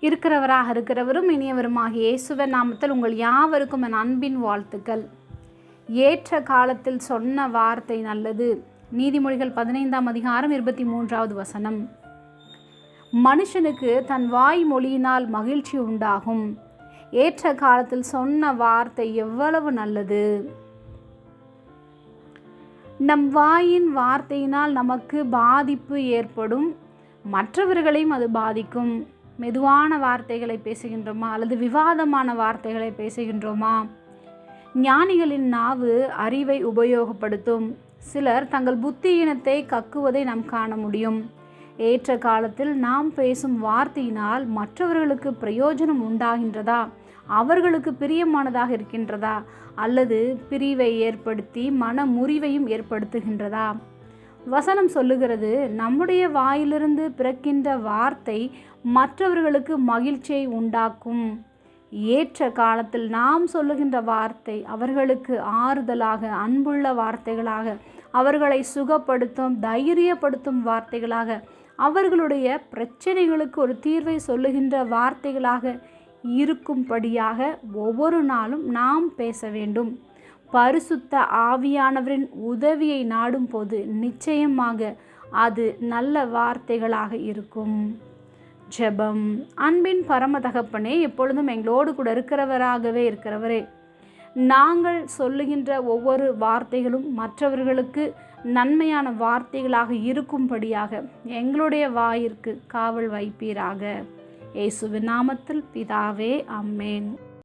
இருக்கிறவராக இருக்கிறவரும் இனியவருமாகிய இயேசுவன் நாமத்தில் உங்கள் யாவருக்கும் என் அன்பின் வாழ்த்துக்கள். ஏற்ற காலத்தில் சொன்ன வார்த்தை நல்லது. நீதிமொழிகள் பதினைந்தாம் அதிகாரம் இருபத்தி மூன்றாவது வசனம். மனுஷனுக்கு தன் வாய் மொழியினால் மகிழ்ச்சி உண்டாகும். ஏற்ற காலத்தில் சொன்ன வார்த்தை எவ்வளவு நல்லது. நம் வாயின் வார்த்தையினால் நமக்கு பாதிப்பு ஏற்படும். மற்றவர்களையும் அது பாதிக்கும். மெதுவான வார்த்தைகளை பேசுகின்றோமா? அல்லது விவாதமான வார்த்தைகளை பேசுகின்றோமா? ஞானிகளின் நாவு அறிவை உபயோகப்படுத்தும். சிலர் தங்கள் புத்தியினத்தை கக்குவதை நாம் காண முடியும். ஏற்ற காலத்தில் நாம் பேசும் வார்த்தையினால் மற்றவர்களுக்கு பிரயோஜனம் உண்டாகின்றதா? அவர்களுக்கு பிரியமானதாக இருக்கின்றதா? அல்லது பிரிவை ஏற்படுத்தி மன முறிவையும் ஏற்படுத்துகின்றதா? வசனம் சொல்லுகிறது நம்முடைய வாயிலிருந்து பிறக்கின்ற வார்த்தை மற்றவர்களுக்கு மகிழ்ச்சியை உண்டாக்கும். ஏற்ற காலத்தில் நாம் சொல்லுகின்ற வார்த்தை அவர்களுக்கு ஆறுதலாக அன்புள்ள வார்த்தைகளாக அவர்களை சுகப்படுத்தும் தைரியப்படுத்தும் வார்த்தைகளாக அவர்களுடைய பிரச்சனைகளுக்கு ஒரு தீர்வை சொல்லுகின்ற வார்த்தைகளாக இருக்கும்படியாக ஒவ்வொரு நாளும் நாம் பேச வேண்டும். பரிசுத்த ஆவியானவரின் உதவியை நாடும் போது நிச்சயமாக அது நல்ல வார்த்தைகளாக இருக்கும். ஜெபம். அன்பின் பரம தகப்பனே எப்பொழுதும் எங்களோடு கூட இருக்கிறவராகவே இருக்கிறவரே நாங்கள் சொல்லுகின்ற ஒவ்வொரு வார்த்தைகளும் மற்றவர்களுக்கு நன்மையான வார்த்தைகளாக இருக்கும்படியாக எங்களுடைய வாயிற்கு காவல் வைப்பீராக. இயேசுவின் நாமத்தில் பிதாவே அம்மேன்